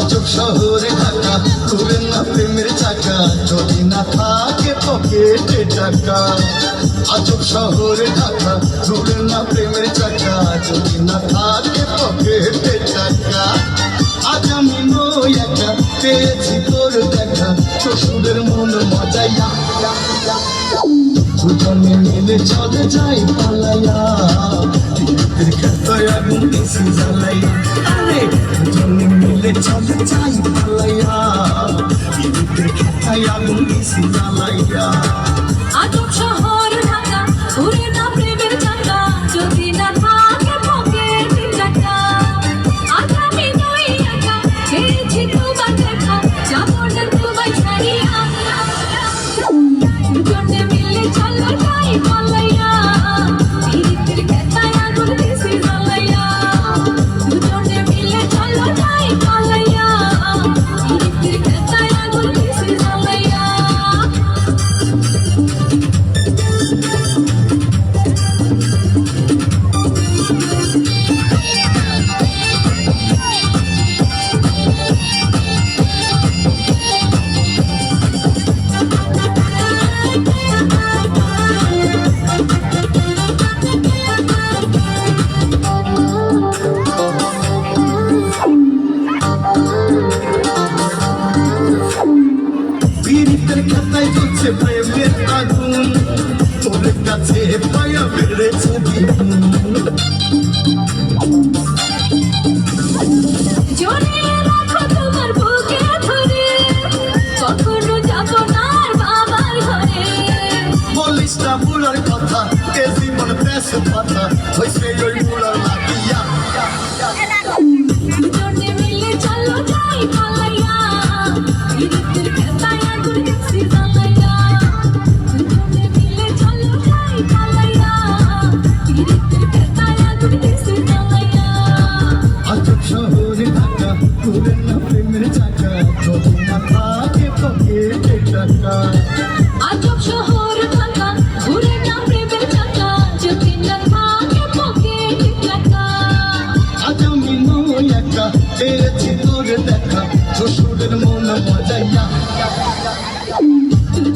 আজব শহরে থাকা খুলে না প্রেমের চাকা, যদি না থাকে পকেটে টাকা। আজব শহরে থাকা খুলে না প্রেমের চাকা, যদি না থাকে পকেটে টাকা। আজ আমি নই একা, পেয়েছি তোর দেখা, শ্বশুরের মন মজাইয়া দুজনে মিলে চলে যাই পালাইয়া খেতায় আগুন জ্বালাই আরে, দুজনে মিলে চলে যাই পালাইয়া টিকিটের খেতায় আগুন দিছি জ্বালাইয়া প্রেমের আগুন তোর কাছে পায়া বেড়েছে দ্বিগুণ খুলে না প্রেমের চাকা তবু না থাকে পকেটে টাকা আজব শহর ঢাকা ঘুরে না প্রেমের দেখা শ্বশুরের মন মজাইয়া। তুমি